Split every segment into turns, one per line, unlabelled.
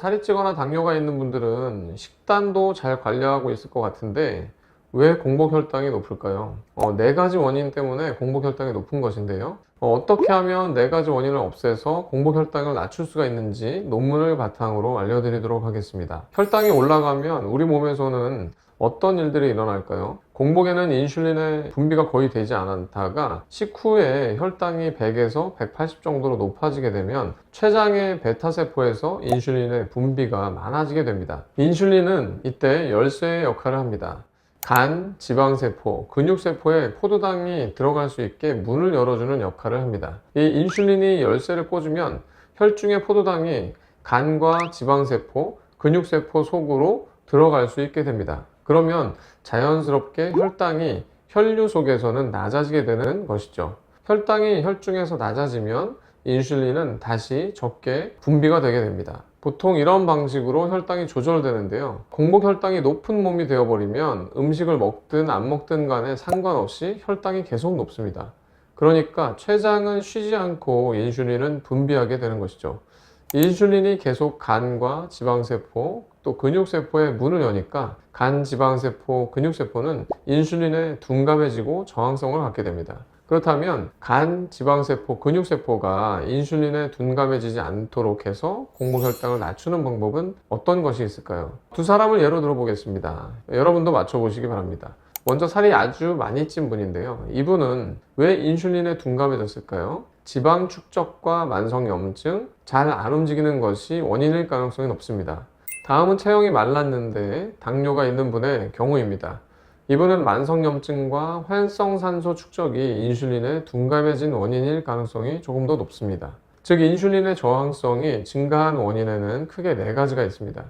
살이 찌거나 당뇨가 있는 분들은 식단도 잘 관리하고 있을 것 같은데 왜 공복 혈당이 높을까요? 어, 네 가지 원인 때문에 공복 혈당이 높은 것인데요. 어, 떻게 하면 네 가지 원인을 없애서 공복 혈당을 낮출 수가 있는지 논문을 바탕으로 알려드리도록 하겠습니다. 혈당이 올라가면 우리 몸에서는 어떤 일들이 일어날까요? 공복에는 인슐린의 분비가 거의 되지 않다가 식후에 혈당이 100에서 180 정도로 높아지게 되면 췌장의 베타세포에서 인슐린의 분비가 많아지게 됩니다. 인슐린은 이때 열쇠의 역할을 합니다. 간, 지방세포, 근육세포에 포도당이 들어갈 수 있게 문을 열어주는 역할을 합니다. 이 인슐린이 열쇠를 꽂으면 혈중의 포도당이 간과 지방세포, 근육세포 속으로 들어갈 수 있게 됩니다. 그러면 자연스럽게 혈당이 혈류 속에서는 낮아지게 되는 것이죠. 혈당이 혈중에서 낮아지면 인슐린은 다시 적게 분비가 되게 됩니다. 보통 이런 방식으로 혈당이 조절되는데요. 공복 혈당이 높은 몸이 되어버리면 음식을 먹든 안 먹든 간에 상관없이 혈당이 계속 높습니다. 그러니까 췌장은 쉬지 않고 인슐린은 분비하게 되는 것이죠. 인슐린이 계속 간과 지방세포 또 근육세포에 문을 여니까 간, 지방세포, 근육세포는 인슐린에 둔감해지고 저항성을 갖게 됩니다. 그렇다면 간, 지방세포, 근육세포가 인슐린에 둔감해지지 않도록 해서 공복혈당을 낮추는 방법은 어떤 것이 있을까요? 두 사람을 예로 들어보겠습니다. 여러분도 맞춰보시기 바랍니다. 먼저 살이 아주 많이 찐 분인데요. 이분은 왜 인슐린에 둔감해졌을까요? 지방 축적과 만성염증, 잘 안 움직이는 것이 원인일 가능성이 높습니다. 다음은 체형이 말랐는데 당뇨가 있는 분의 경우입니다. 이분은 만성염증과 활성산소 축적이 인슐린에 둔감해진 원인일 가능성이 조금 더 높습니다. 즉, 인슐린의 저항성이 증가한 원인에는 크게 네 가지가 있습니다.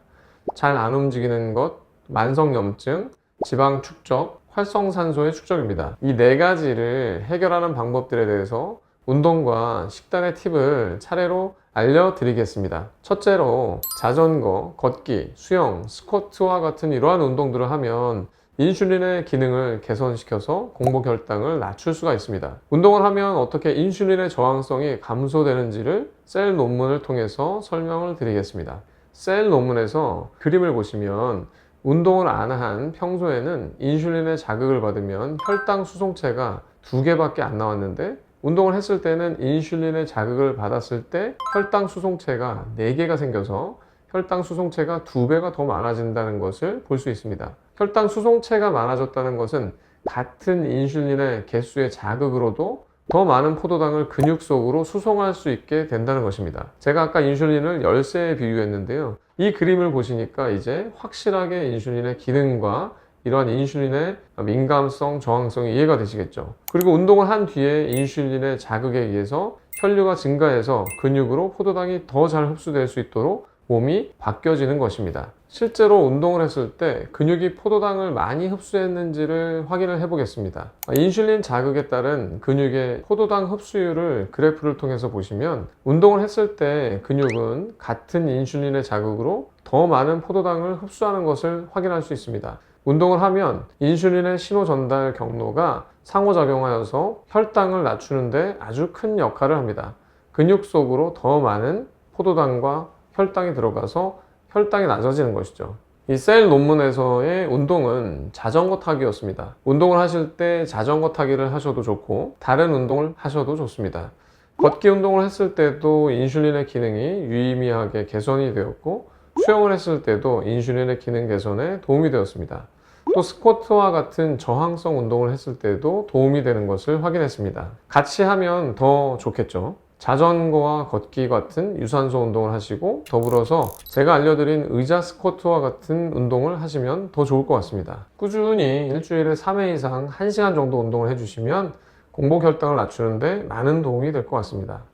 잘 안 움직이는 것, 만성염증, 지방 축적, 활성산소의 축적입니다. 이 네 가지를 해결하는 방법들에 대해서 운동과 식단의 팁을 차례로 알려드리겠습니다. 첫째로 자전거, 걷기, 수영, 스쿼트와 같은 이러한 운동들을 하면 인슐린의 기능을 개선시켜서 공복 혈당을 낮출 수가 있습니다. 운동을 하면 어떻게 인슐린의 저항성이 감소되는지를 셀 논문을 통해서 설명을 드리겠습니다. 셀 논문에서 그림을 보시면 운동을 안 한 평소에는 인슐린의 자극을 받으면 혈당 수송체가 두 개밖에 안 나왔는데 운동을 했을 때는 인슐린의 자극을 받았을 때 혈당 수송체가 4개가 생겨서 혈당 수송체가 2배가 더 많아진다는 것을 볼 수 있습니다. 혈당 수송체가 많아졌다는 것은 같은 인슐린의 개수의 자극으로도 더 많은 포도당을 근육 속으로 수송할 수 있게 된다는 것입니다. 제가 아까 인슐린을 열쇠에 비유했는데요. 이 그림을 보시니까 이제 확실하게 인슐린의 기능과 이러한 인슐린의 민감성, 저항성이 이해가 되시겠죠. 그리고 운동을 한 뒤에 인슐린의 자극에 의해서 혈류가 증가해서 근육으로 포도당이 더 잘 흡수될 수 있도록 몸이 바뀌어지는 것입니다. 실제로 운동을 했을 때 근육이 포도당을 많이 흡수했는지를 확인을 해보겠습니다. 인슐린 자극에 따른 근육의 포도당 흡수율을 그래프를 통해서 보시면 운동을 했을 때 근육은 같은 인슐린의 자극으로 더 많은 포도당을 흡수하는 것을 확인할 수 있습니다. 운동을 하면 인슐린의 신호 전달 경로가 상호작용하여서 혈당을 낮추는데 아주 큰 역할을 합니다. 근육 속으로 더 많은 포도당과 혈당이 들어가서 혈당이 낮아지는 것이죠. 이 셀 논문에서의 운동은 자전거 타기였습니다. 운동을 하실 때 자전거 타기를 하셔도 좋고 다른 운동을 하셔도 좋습니다. 걷기 운동을 했을 때도 인슐린의 기능이 유의미하게 개선이 되었고 수영을 했을 때도 인슐린의 기능 개선에 도움이 되었습니다. 또 스쿼트와 같은 저항성 운동을 했을 때도 도움이 되는 것을 확인했습니다. 같이 하면 더 좋겠죠. 자전거와 걷기 같은 유산소 운동을 하시고 더불어서 제가 알려드린 의자 스쿼트와 같은 운동을 하시면 더 좋을 것 같습니다. 꾸준히 일주일에 3회 이상 1시간 정도 운동을 해주시면 공복 혈당을 낮추는데 많은 도움이 될 것 같습니다.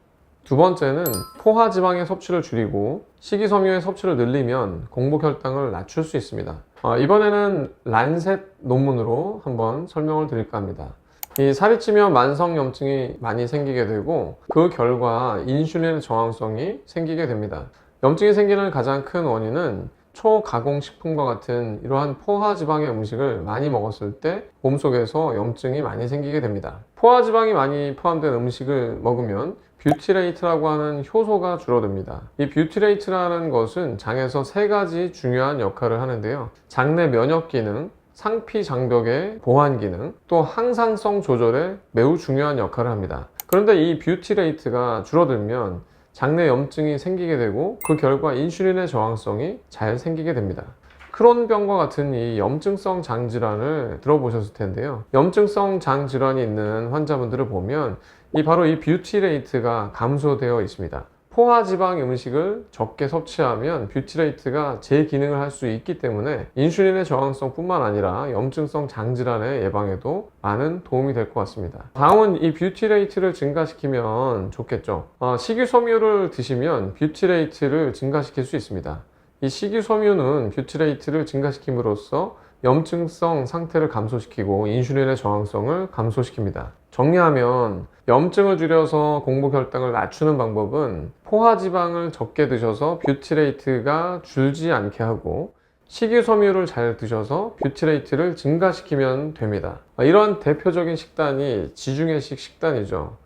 두 번째는 포화 지방의 섭취를 줄이고 식이섬유의 섭취를 늘리면 공복 혈당을 낮출 수 있습니다. 어, 이번에는 란셋 논문으로 한번 설명을 드릴까 합니다. 이 살이 찌면 만성염증이 많이 생기게 되고 그 결과 인슐린 저항성이 생기게 됩니다. 염증이 생기는 가장 큰 원인은 초가공식품과 같은 이러한 포화지방의 음식을 많이 먹었을 때 몸속에서 염증이 많이 생기게 됩니다. 포화지방이 많이 포함된 음식을 먹으면 뷰티레이트라고 하는 효소가 줄어듭니다. 이 뷰티레이트라는 것은 장에서 세 가지 중요한 역할을 하는데요. 장내 면역 기능, 상피 장벽의 보완 기능, 또 항상성 조절에 매우 중요한 역할을 합니다. 그런데 이 뷰티레이트가 줄어들면 장내 염증이 생기게 되고 그 결과 인슐린의 저항성이 잘 생기게 됩니다. 크론병과 같은 이 염증성 장 질환을 들어보셨을 텐데요. 염증성 장 질환이 있는 환자분들을 보면 이 바로 이 뷰티 레이트가 감소되어 있습니다. 포화지방 음식을 적게 섭취하면 뷰티레이트가 제 기능을 할 수 있기 때문에 인슐린의 저항성 뿐만 아니라 염증성 장질환의 예방에도 많은 도움이 될 것 같습니다. 다음은 이 뷰티레이트를 증가시키면 좋겠죠. 어, 식이섬유를 드시면 뷰티레이트를 증가시킬 수 있습니다. 이 식이섬유는 뷰티레이트를 증가시킴으로써 염증성 상태를 감소시키고 인슐린의 저항성을 감소시킵니다. 정리하면 염증을 줄여서 공복 혈당을 낮추는 방법은 포화 지방을 적게 드셔서 뷰티레이트가 줄지 않게 하고 식이섬유를 잘 드셔서 뷰티레이트를 증가시키면 됩니다. 이런 대표적인 식단이 지중해식 식단이죠.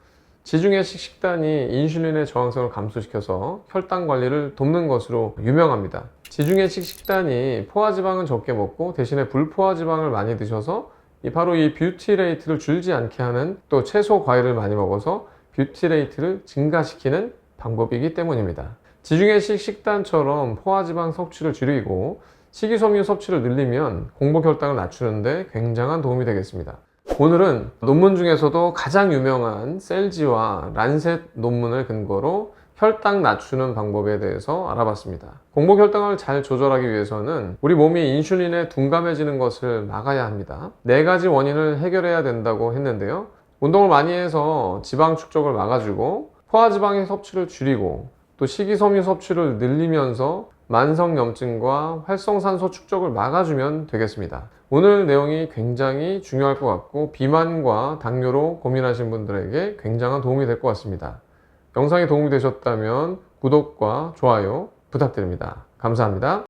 지중해식 식단이 인슐린의 저항성을 감소시켜서 혈당 관리를 돕는 것으로 유명합니다. 지중해식 식단이 포화지방은 적게 먹고 대신에 불포화지방을 많이 드셔서 이 바로 이 뷰티레이트를 줄지 않게 하는 또 채소 과일을 많이 먹어서 뷰티레이트를 증가시키는 방법이기 때문입니다. 지중해식 식단처럼 포화지방 섭취를 줄이고 식이섬유 섭취를 늘리면 공복 혈당을 낮추는데 굉장한 도움이 되겠습니다. 오늘은 논문 중에서도 가장 유명한 셀지와 란셋 논문을 근거로 혈당 낮추는 방법에 대해서 알아봤습니다. 공복 혈당을 잘 조절하기 위해서는 우리 몸이 인슐린에 둔감해지는 것을 막아야 합니다. 네 가지 원인을 해결해야 된다고 했는데요. 운동을 많이 해서 지방 축적을 막아주고 포화지방의 섭취를 줄이고 또 식이섬유 섭취를 늘리면서 만성염증과 활성산소 축적을 막아주면 되겠습니다. 오늘 내용이 굉장히 중요할 것 같고 비만과 당뇨로 고민하신 분들에게 굉장한 도움이 될 것 같습니다. 영상이 도움이 되셨다면 구독과 좋아요 부탁드립니다. 감사합니다.